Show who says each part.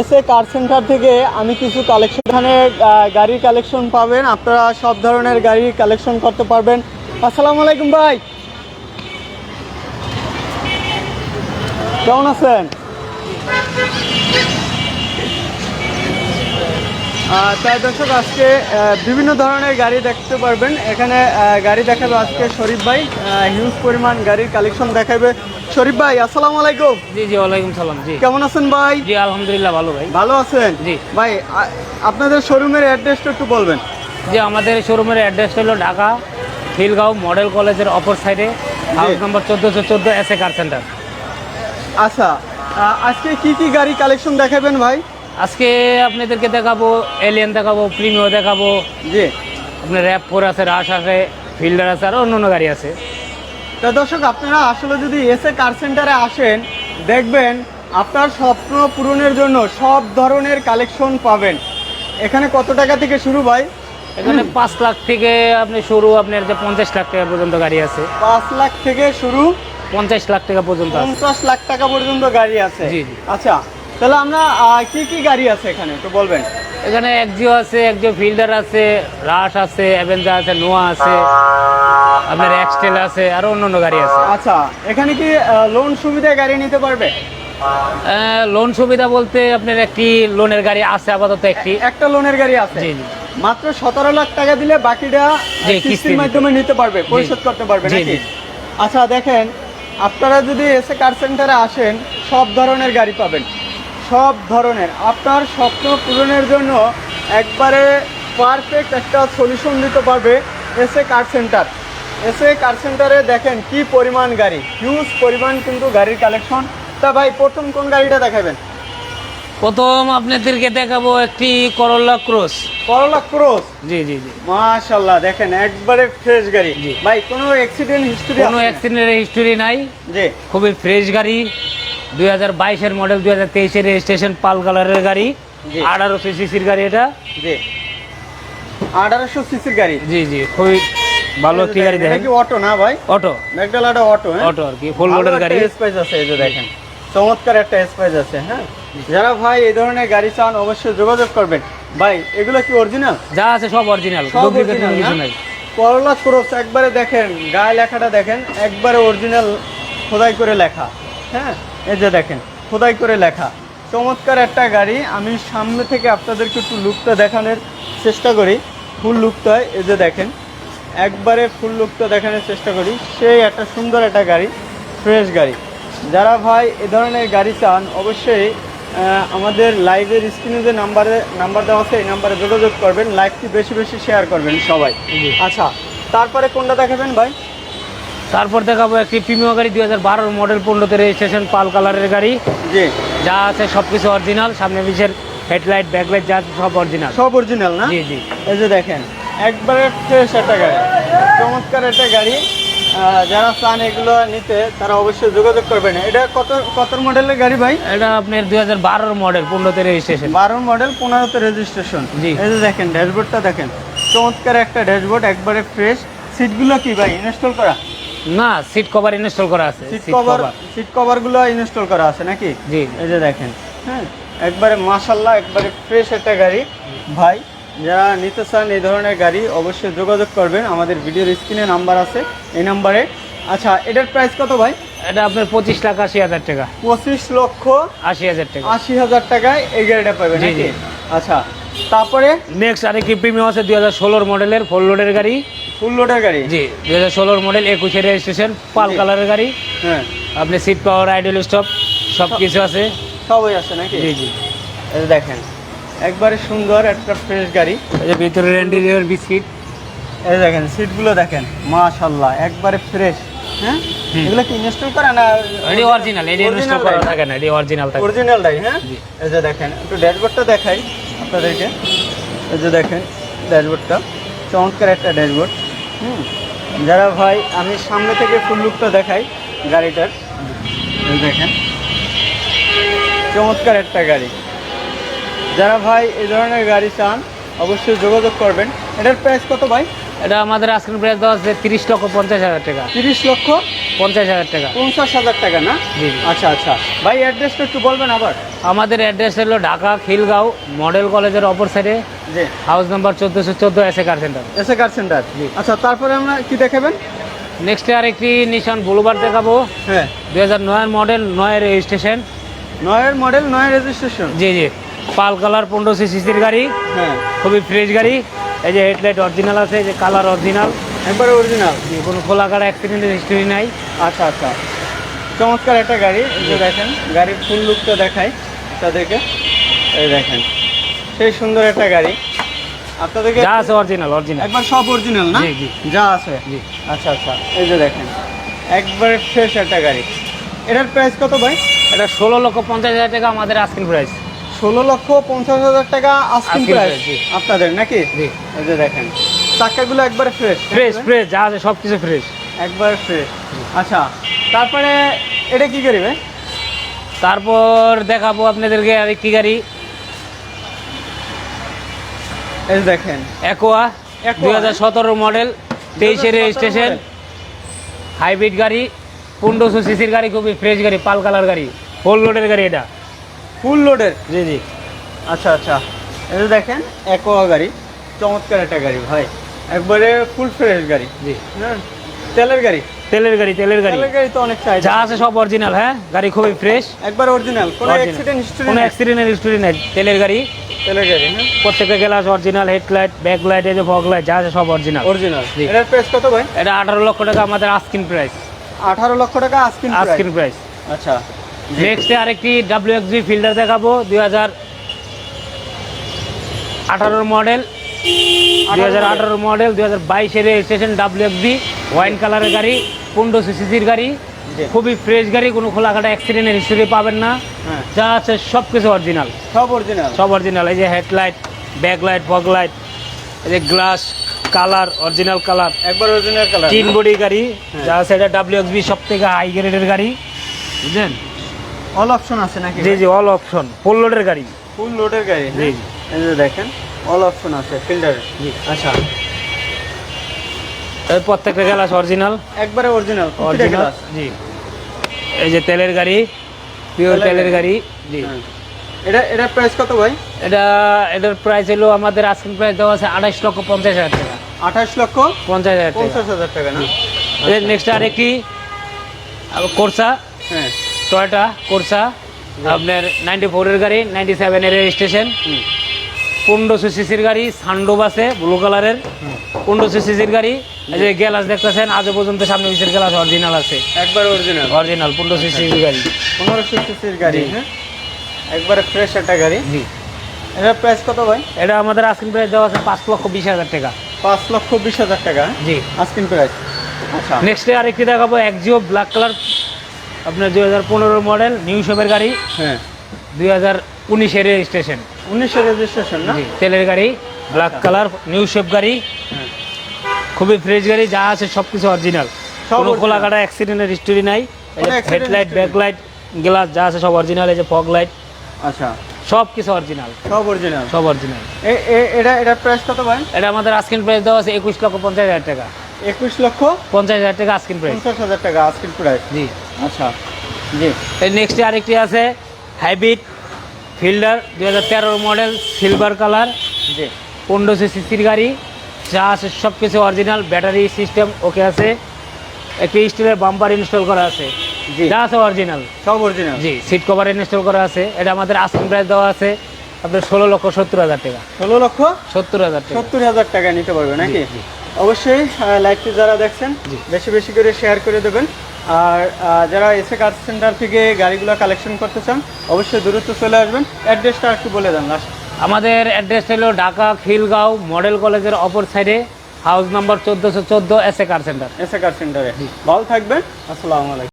Speaker 1: S A car centre থেকে আমি কিছু কালেকশন এখানে গাড়ির কালেকশন পাবেন। আপনারা সব ধরনের গাড়ির কালেকশন করতে পারবেন। আসসালামু আলাইকুম ভাই। কেমন আছেন? তাই দর্শক আজকে বিভিন্ন ধরনের গাড়ি দেখতে পারবেন। এখানে গাড়ি দেখাবে আজকে শরীফ ভাই হিউজ পরিমাণ গাড়ির কালেকশন দেখাবে। শরীফ ভাই আসসালামু আলাইকুম।
Speaker 2: জি জি ওয়ালাইকুম সালাম জি।
Speaker 1: কেমন আছেন ভাই?
Speaker 2: জি আলহামদুলিল্লাহ ভালো ভাই।
Speaker 1: ভালো আছেন?
Speaker 2: জি।
Speaker 1: ভাই আপনাদের শোরুমের অ্যাড্রেসটা একটু বলবেন।
Speaker 2: যে আমাদের শোরুমের অ্যাড্রেস হলো ঢাকা খিলগাঁও মডেল কলেজের অপর সাইডে হাউস নম্বর চোদ্দোশো চোদ্দ এস এ কার সেন্টার
Speaker 1: আচ্ছা আজকে কি কি গাড়ি কালেকশন দেখাবেন ভাই?
Speaker 2: আজকে আপনাদেরকে দেখাবো এলিয়ান দেখাবো প্রিমিও দেখাবো।
Speaker 1: জি।
Speaker 2: আপনার র্যাপ ফোর আছে রাশ আছে ফিল্ডার আছে আর অন্য অন্য গাড়ি আছে।
Speaker 1: তা দর্শক আপনারা আসলে যদি এসে কার সেন্টারে আসেন দেখবেন আপনার স্বপ্ন পূরণের জন্য সব ধরনের কালেকশন পাবেন। এখানে কত টাকা থেকে শুরু ভাই?
Speaker 2: এখানে পাঁচ লাখ থেকে আপনি শুরু আপনার যে পঞ্চাশ লাখ টাকা পর্যন্ত গাড়ি আছে।
Speaker 1: পাঁচ লাখ থেকে শুরু?
Speaker 2: পঞ্চাশ লাখ টাকা পর্যন্ত
Speaker 1: পঞ্চাশ লাখ টাকা পর্যন্ত গাড়ি আছে। আচ্ছা তাহলে আমরা কি কি গাড়ি আছে এখানে? একটু বলবেন।
Speaker 2: এখানে একজিও আছে একজিও ফিল্ডার আছে রাশ আছে অ্যাভেঞ্জার আছে নোয়া আছে আপনার এক্সটেল আছে আর অন্য অন্য গাড়ি আছে।
Speaker 1: আচ্ছা এখানে কি লোন সুবিধায় গাড়ি নিতে পারবে?
Speaker 2: লোন সুবিধা বলতে আপনার একটি লোনের গাড়ি আছে আপাতত একটি।
Speaker 1: একটা লোনের গাড়ি আছে?
Speaker 2: জি জি।
Speaker 1: মাত্র সতেরো লাখ টাকা দিলে বাকিটা কিস্তির মাধ্যমে। নিতে পারবে পরিশোধ করতে পারবে নাকি
Speaker 2: জি।
Speaker 1: আচ্ছা দেখেন আপনারা যদি এসে কার সেন্টারে আসেন সব ধরনের গাড়ি পাবেন। সব ধরনের। আপনার স্বপ্ন পূরণের জন্য একবারে পারফেক্ট একটা সলিউশন দিতে পারবে এসে কার সেন্টার এসে কার সেন্টারে দেখেন কি পরিমাণ গাড়ি। হিউজ পরিমাণ কিন্তু গাড়ির কালেকশন তা ভাই প্রথম কোন গাড়িটা দেখাবেন?
Speaker 2: প্রথম আপনাদেরকে দেখাবো একটি করল্লা ক্রস
Speaker 1: করলা ক্রস
Speaker 2: জি জি জি।
Speaker 1: মাশাল্লাহ দেখেন একবারে ফ্রেশ গাড়ি। ভাই কোনো অ্যাক্সিডেন্ট হিস্ট্রি
Speaker 2: কোনো অ্যাক্সিডেন্টের হিস্টোরি নাই।
Speaker 1: জি।
Speaker 2: খুবই ফ্রেশ গাড়ি। দুই হাজার বাইশের মডেল দুই হাজার তেইশের রেজিস্ট্রেশন পাল কালারের গাড়ি। আঠারোশো সিসির গাড়ি এটা।
Speaker 1: জি। আঠারোশো সিসির গাড়ি?
Speaker 2: জি জি খুবই ভালো একটি গাড়ি দেখেন।
Speaker 1: অটো না ভাই?
Speaker 2: অটো
Speaker 1: ম্যাকডালাটা অটো
Speaker 2: অটো আর কি ফুল লোডের গাড়ি।
Speaker 1: স্পেস আছে এই যে দেখেন। চমৎকার একটা স্পেস আছে হ্যাঁ? যারা ভাই এই ধরনের গাড়ি চান অবশ্যই যোগাযোগ করবেন। ভাই এগুলো কি অরিজিনাল
Speaker 2: যা আছে সব অরিজিনাল
Speaker 1: সব original,
Speaker 2: কিছু নাই।
Speaker 1: করলা ক্রস একবারে দেখেন গায়ে লেখাটা দেখেন একবারে অরিজিনাল খোদাই করে লেখা হ্যাঁ? এই যে দেখেন খোদাই করে লেখা। চমৎকার একটা গাড়ি আমি সামনে থেকে আপনাদেরকে একটু লুকটা দেখানোর চেষ্টা করি। ফুল লুকটা এই যে দেখেন একবারে ফুল লুকটা দেখানোর চেষ্টা করি। সেই একটা সুন্দর একটা গাড়ি ফ্রেশ গাড়ি। যারা ভাই এ ধরনের গাড়ি চান অবশ্যই আমাদের লাইভের স্ক্রিনে যে নাম্বারে নাম্বার দেওয়া আছে এই নাম্বারে যোগাযোগ করবেন লাইভটি বেশি বেশি শেয়ার করবেন সবাই। আচ্ছা তারপরে কোনটা দেখাবেন ভাই?
Speaker 2: তারপর দেখাবো একটি প্রিমিয়াম গাড়ি দুই হাজার বারোর মডেল পনেরোতে রেজিস্ট্রেশন পাল কালারের গাড়ি।
Speaker 1: জি।
Speaker 2: যা আছে সব কিছু অরিজিনাল সামনে পিছের হেডলাইট ব্যাকলাইট যা আছে সব অরিজিনাল
Speaker 1: সব অরিজিনাল না?
Speaker 2: জি জি।
Speaker 1: এই যে দেখেন একবারে ফ্রেশ একটা গাড়ি। চমৎকার একটা গাড়ি। যারা চান এগুলো নিতে তারা অবশ্যই যোগাযোগ করবেন। এটা কত কত মডেলের গাড়ি ভাই?
Speaker 2: এটা আপনার দুই হাজার বারোর মডেল পনেরোতে রেজিস্ট্রেশন
Speaker 1: বারো মডেল পনেরোতে রেজিস্ট্রেশন
Speaker 2: জি।
Speaker 1: এই যে দেখেন ড্যাশবোর্ডটা দেখেন। চমৎকার একটা ড্যাশবোর্ড একবারে ফ্রেশ সিটগুলো কি ভাই? ইনস্টল করা?
Speaker 2: না সিট কভার ইনস্টল করা আছে
Speaker 1: সিট
Speaker 2: সিট
Speaker 1: কভার সিট কভারগুলো ইনস্টল করা আছে নাকি?
Speaker 2: জি।
Speaker 1: এই যে দেখেন হ্যাঁ একবারে মাশাল্লাহ একবারে ফ্রেশ একটা গাড়ি। ভাই যারা নিতে চান এই ধরনের গাড়ি অবশ্যই যোগাযোগ করবেন। আমাদের ভিডিওর স্ক্রিনে নাম্বার আছে এই নাম্বারে। আচ্ছা এটার প্রাইস কত ভাই?
Speaker 2: এটা আপনার পঁচিশ লাখ আশি হাজার টাকা।
Speaker 1: পঁচিশ লক্ষ
Speaker 2: আশি হাজার টাকা।
Speaker 1: আশি হাজার টাকায় এই গাড়িটা পাবেন। আচ্ছা তারপরে?
Speaker 2: নেক্সট আরেকটি প্রিমিয়াম আছে দুই হাজার ষোলোর মডেলের ফোর লোডের গাড়ি।
Speaker 1: ফুল লোডের গাড়ি?
Speaker 2: জি দুই হাজার ষোলোর মডেল একুশে রেজিস্ট্রেশন পাল কালারের গাড়ি।
Speaker 1: হ্যাঁ।
Speaker 2: আপনি সিট পাওয়ার আইডল স্টপ সব কিছু আছে।
Speaker 1: সবই আছে নাকি?
Speaker 2: জি জি।
Speaker 1: দেখেন একবারে সুন্দর একটা ফ্রেশ গাড়ি।
Speaker 2: এই যে ভিতরের ইন্টেরিয়র বিস্কিট
Speaker 1: এই দেখেন সিটগুলো দেখেন মাশাল্লাহ একবারে ফ্রেশ হ্যাঁ? এগুলো কি ইনস্টল করা না
Speaker 2: এটি অরিজিনাল এটি ইনস্টল করা থাকে না এটি অরিজিনাল থাকে।
Speaker 1: অরিজিনালটাই হ্যাঁ? এই যে দেখেন একটু ড্যাশবোর্ডটা দেখাই আপনাদেরকে। এই যে দেখেন ড্যাশবোর্ডটা চমৎকার একটা ড্যাশবোর্ড হুম। যারা ভাই আমি সামনে থেকে ফুল লুকটা দেখাই গাড়িটার। দেখেন। চমৎকার একটা গাড়ি। যারা ভাই এই ধরনের গাড়ি চান অবশ্যই যোগাযোগ করবেন। এটার প্রাইস কত ভাই?
Speaker 2: এটা আমাদের আজকের প্রাইস দেওয়া আছে তিরিশ লক্ষ পঞ্চাশ হাজার টাকা।
Speaker 1: তিরিশ লক্ষ
Speaker 2: পঞ্চাশ হাজার টাকা।
Speaker 1: পঞ্চাশ হাজার টাকা না?
Speaker 2: জি।
Speaker 1: আচ্ছা আচ্ছা। ভাই অ্যাড্রেসটা একটু বলবেন আবার।
Speaker 2: আমাদের অ্যাড্রেস হলো ঢাকা খিলগাঁও মডেল কলেজের অপর সাইডে
Speaker 1: জি।
Speaker 2: হাউস নাম্বার চোদ্দোশো চোদ্দ এসে কার সেন্টার
Speaker 1: এসে কার সেন্টার
Speaker 2: জি।
Speaker 1: আচ্ছা তারপরে আমরা কি দেখাবেন?
Speaker 2: নেক্সট আর একটি নিশান বুলবার দেখাবো।
Speaker 1: হ্যাঁ।
Speaker 2: দুই হাজার নয়ের মডেল নয়ের রেজিস্ট্রেশন
Speaker 1: নয়ের মডেল নয় রেজিস্ট্রেশন
Speaker 2: জি জি। পাল কালার পনেরোশো সিসির গাড়ি।
Speaker 1: হ্যাঁ।
Speaker 2: খুবই ফ্রেশ গাড়ি। এই যে হেডলাইট অরিজিনাল আছে এই যে কালার অরিজিনাল
Speaker 1: একবারে অরিজিনাল
Speaker 2: কোনো খোলা কাটা অ্যাক্সিডেন্টের হিস্ট্রি নাই।
Speaker 1: আচ্ছা আচ্ছা। চমৎকার একটা গাড়ি যে দেখেন গাড়ির ফুল লুকটা দেখাই তাদেরকে। এই দেখেন সেই সুন্দর একটা গাড়ি। আপনাদেরকে
Speaker 2: যা আছে অরিজিনাল অরিজিনাল
Speaker 1: একবার সব অরিজিনাল না?
Speaker 2: জি।
Speaker 1: যা আছে।
Speaker 2: জি।
Speaker 1: আচ্ছা আচ্ছা এই যে দেখেন একবারে ফ্রেশ একটা গাড়ি। এটার প্রাইস কত ভাই?
Speaker 2: এটা ষোলো লক্ষ পঞ্চাশ হাজার টাকা আমাদের আস্কিং প্রাইস
Speaker 1: ষোলো লক্ষ পঞ্চাশ হাজার টাকা আস্কিং প্রাইস। আপনাদের নাকি?
Speaker 2: জি।
Speaker 1: এই যে দেখেন চাকাগুলো একবারে ফ্রেশ
Speaker 2: ফ্রেশ ফ্রেশ যা আছে সব কিছু ফ্রেশ
Speaker 1: একবারে ফ্রেশ আচ্ছা তারপরে এটা কি করি ভাই?
Speaker 2: তারপর দেখাবো আপনাদেরকে আর আরেকটি গাড়ি।
Speaker 1: এই দেখেন। Aqua,
Speaker 2: দুই হাজার সতেরো মডেল তেইশের
Speaker 1: 2017
Speaker 2: রেজিস্ট্রেশন হাইব্রিড গাড়ি পনেরোশো সিসির গাড়ি খুবই ফ্রেশ গাড়ি পাল কালার গাড়ি ফুল লোডের গাড়ি এটা।
Speaker 1: ফুল লোডের
Speaker 2: জি জি।
Speaker 1: আচ্ছা আচ্ছা। যে দেখেন অ্যাকোয়া গাড়ি চমৎকার একটা গাড়ি ভাই। একবারে ফুল ফ্রেশ গাড়ি।
Speaker 2: জি।
Speaker 1: হ্যাঁ? তেলের গাড়ি।
Speaker 2: তেলের গাড়ি তেলের গাড়ি।
Speaker 1: তেলের গাড়ি তো অনেক চাহিদা
Speaker 2: যা আছে সব অরিজিনাল হ্যাঁ? গাড়ি খুবই ফ্রেশ
Speaker 1: একবার অরিজিনাল কোনো অ্যাক্সিডেন্ট হিস্টরি
Speaker 2: কোনো অ্যাক্সিডেন্টের হিস্টোরি নেই। তেলের গাড়ি।
Speaker 1: তেলের গাড়ি হ্যাঁ?
Speaker 2: প্রত্যেকটা glass original headlight back light এই যে ফগ লাইট যা আছে সব অরিজিনাল
Speaker 1: অরিজিনাল
Speaker 2: জি।
Speaker 1: এটার প্রাইস কত ভাই?
Speaker 2: এটা আঠারো লক্ষ টাকা আমাদের আস্কিন প্রাইস
Speaker 1: আঠারো লক্ষ টাকা আস্কিন
Speaker 2: আস্কিন প্রাইস
Speaker 1: আচ্ছা।
Speaker 2: নেক্সটে আরেকটি ডাব্লিউ এক্সবি ফিল্ডার দেখাবো দুই হাজার আঠারোর মডেল দুই হাজার আঠারোর মডেল দুই হাজার বাইশের রেজিস্ট্রেশন ডাব্লিউ এক্সবি ওয়াইন কালারের গাড়ি পনেরোশো সিসির গাড়ি। খুবই ফ্রেশ গাড়ি কোনো খোলাঘাটা অ্যাক্সিডেন্টের হিস্টোরি পাবেন না।
Speaker 1: হ্যাঁ।
Speaker 2: যা আছে সব কিছু অরিজিনাল
Speaker 1: সব অরিজিনাল
Speaker 2: সব অরিজিনাল এই যে headlight back light fog light এই যে গ্লাস কালার অরিজিনাল কালার
Speaker 1: একবার অরিজিনাল কালার
Speaker 2: তিন বডি গাড়ি
Speaker 1: হ্যাঁ।
Speaker 2: যা আছে এটা ডাব্লিউ এক্সবি সব থেকে হাই গ্রেডের গাড়ি। বুঝলেন?
Speaker 1: অল অপশন আছে নাকি
Speaker 2: জি জি অল অপশন ফুল লোডের গাড়ি।
Speaker 1: ফুল লোডের গাড়ি
Speaker 2: জি
Speaker 1: হ্যাঁ?
Speaker 2: জি।
Speaker 1: যে দেখেন অল অপশন আছে ফিল্টারে
Speaker 2: জি।
Speaker 1: আচ্ছা।
Speaker 2: প্রত্যেকটা গ্লাস অরিজিনাল
Speaker 1: একবারে অরিজিনাল
Speaker 2: অরিজিনাল জি। এই যে তেলের গাড়ি পিওর
Speaker 1: তেলের গাড়ি।
Speaker 2: জি।
Speaker 1: হ্যাঁ। এটা এটার প্রাইস কত ভাই?
Speaker 2: এটা এটার প্রাইস হলো আমাদের আজকের প্রাইস দেওয়া আছে আঠাশ লক্ষ পঞ্চাশ হাজার টাকা।
Speaker 1: আঠাশ লক্ষ
Speaker 2: পঞ্চাশ হাজার
Speaker 1: পঞ্চাশ হাজার টাকা না?
Speaker 2: নেক্সট আরেকটি কোর্সা
Speaker 1: হ্যাঁ।
Speaker 2: টয়টা কোর্সা আপনার নাইনটি ফোরের গাড়ি নাইনটি সেভেনের রেজিস্ট্রেশন। পনেরোশো সিসির গাড়ি সান্ডোব আছে ব্লু কালারের পনেরোশো সিসির গাড়ি এই যে গ্যালাস দেখতেছেন আজও পর্যন্ত সামনে পিসের গ্যালাস অরিজিনাল আছে।
Speaker 1: একবার অরিজিনাল
Speaker 2: অরিজিনাল পনেরোশো সিসির গাড়ি।
Speaker 1: পনেরোশো সিসির গাড়ি। হ্যাঁ? একবারে ফ্রেশ একটা গাড়ি।
Speaker 2: জি।
Speaker 1: এটার প্রাইস কত ভাই?
Speaker 2: এটা আমাদের আস্কিন প্রাইস দেওয়া আছে পাঁচ লক্ষ বিশ হাজার টাকা।
Speaker 1: পাঁচ লক্ষ বিশ হাজার টাকা
Speaker 2: জি।
Speaker 1: আস্কিন প্রাইস আচ্ছা।
Speaker 2: নেক্সট নেক্সটে আরেকটি দেখাবো একজিও ব্ল্যাক কালার আপনার দুই হাজার পনেরো মডেল নিউ শেপের গাড়ি।
Speaker 1: হ্যাঁ।
Speaker 2: দুই হাজার উনিশের রেজিস্ট্রেশন
Speaker 1: উনিশশো রেজিস্ট্রেশন না?
Speaker 2: তেলের গাড়ি ব্ল্যাক কালার নিউ শেপ গাড়ি
Speaker 1: হ্যাঁ।
Speaker 2: খুবই ফ্রেশ গাড়ি যা আছে সব কিছু অরিজিনাল
Speaker 1: সব
Speaker 2: কোনো। খোলা কাটা অ্যাক্সিডেন্টের হিস্টোরি নাই। Headlight
Speaker 1: history
Speaker 2: back light glass যা আছে সব অরিজিনাল এই যে ফগ লাইট
Speaker 1: আচ্ছা।
Speaker 2: সব কিছু অরিজিনাল
Speaker 1: সব অরিজিনাল
Speaker 2: সব অরিজিনাল
Speaker 1: এটা এটা প্রাইস কত ভাই?
Speaker 2: এটা আমাদের আস্কিন প্রাইস দেওয়া আছে একুশ লক্ষ পঞ্চাশ হাজার টাকা।
Speaker 1: একুশ লক্ষ
Speaker 2: পঞ্চাশ হাজার টাকা আস্কিন প্রাইস
Speaker 1: পঞ্চাশ হাজার টাকা আস্কিন প্রাইস
Speaker 2: জি।
Speaker 1: আচ্ছা জি।
Speaker 2: নেক্সটে আরেকটি আছে হাইব্রিড ফিল্ডার দু হাজার মডেল সিলভার কালার
Speaker 1: জি।
Speaker 2: পনেরোশো সিসির গাড়ি যা আছে সব কিছু অরিজিনাল ব্যাটারি সিস্টেম ওকে আছে। একটি স্টিলের বাম্পার ইনস্টল করা আছে। যা আছে অরিজিনাল।
Speaker 1: সব অরিজিনাল।
Speaker 2: জি সিট কভার ইনস্টল করা আছে। এটা আমাদের আসাম প্রাইস দেওয়া আছে। আপনার ষোলো লক্ষ সত্তর হাজার টাকা।
Speaker 1: ষোলো লক্ষ
Speaker 2: সত্তর হাজার
Speaker 1: সত্তর হাজার টাকা নিতে পারবে নাকি। অবশ্যই লাইভটি যারা দেখছেন। বেশি বেশি করে শেয়ার করে দেবেন। আর যারা এসে কার সেন্টার থেকে গাড়িগুলো কালেকশন করতে চান অবশ্যই দূরত্ব চলে আসবেন। অ্যাড্রেসটা একটু বলে দেন লাস্ট
Speaker 2: আমাদের অ্যাড্রেস হলো ঢাকা খিলগাঁও মডেল কলেজের অপর সাইডে হাউস নাম্বার চোদ্দোশো চোদ্দ এস এ কার সেন্টার।
Speaker 1: এসে কার সেন্টারে। ভালো থাকবেন। আসসালামু আলাইকুম।